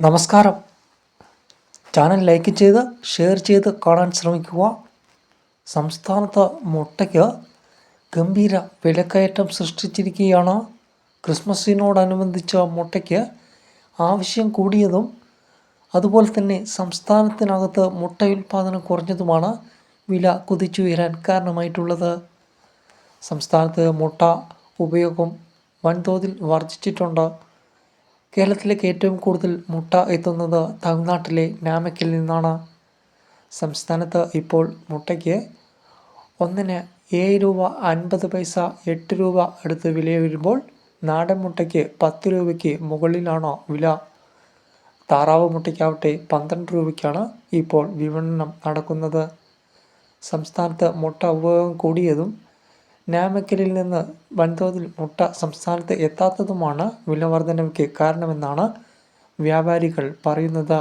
നമസ്കാരം. Channel like ചെയ്ത് share ചെയ്ത് കാണാൻ ശ്രമിക്കുക. സംസ്ഥാനത്ത് മുട്ടയ്ക്ക് ഗംഭീര വിലക്കയറ്റം സൃഷ്ടിച്ചിരിക്കുകയാണ്. ക്രിസ്മസിനോടനുബന്ധിച്ച മുട്ടയ്ക്ക് ആവശ്യം കൂടിയതും അതുപോലെ തന്നെ സംസ്ഥാനത്തിനകത്ത് മുട്ട ഉൽപ്പാദനം കുറഞ്ഞതുമാണ് വില കുതിച്ചുയരാൻ കാരണമായിട്ടുള്ളത്. സംസ്ഥാനത്ത് മുട്ട ഉപയോഗം വൻതോതിൽ വർദ്ധിച്ചിട്ടുണ്ട്. കേരളത്തിലേക്ക് ഏറ്റവും കൂടുതൽ മുട്ട എത്തുന്നത് തമിഴ്നാട്ടിലെ നാമക്കിൽ നിന്നാണ്. സംസ്ഥാനത്ത് ഇപ്പോൾ മുട്ടയ്ക്ക് ഒന്നിന് ഏഴ് രൂപ അൻപത് പൈസ എട്ട് രൂപ അടുത്ത് വില വരുമ്പോൾ നാടൻ മുട്ടയ്ക്ക് പത്ത് രൂപയ്ക്ക് മുകളിലാണ് വില. താറാവ് മുട്ടയ്ക്കാവട്ടെ പന്ത്രണ്ട് രൂപയ്ക്കാണ് ഇപ്പോൾ വിപണനം നടക്കുന്നത്. സംസ്ഥാനത്ത് മുട്ട ഉപയോഗം കൂടിയതും നാമക്കലിൽ നിന്ന് വൻതോതിൽ മുട്ട സംസ്ഥാനത്ത് എത്താത്തതുമാണ് വില വർധനവിക്ക് കാരണമെന്നാണ് വ്യാപാരികൾ പറയുന്നത്.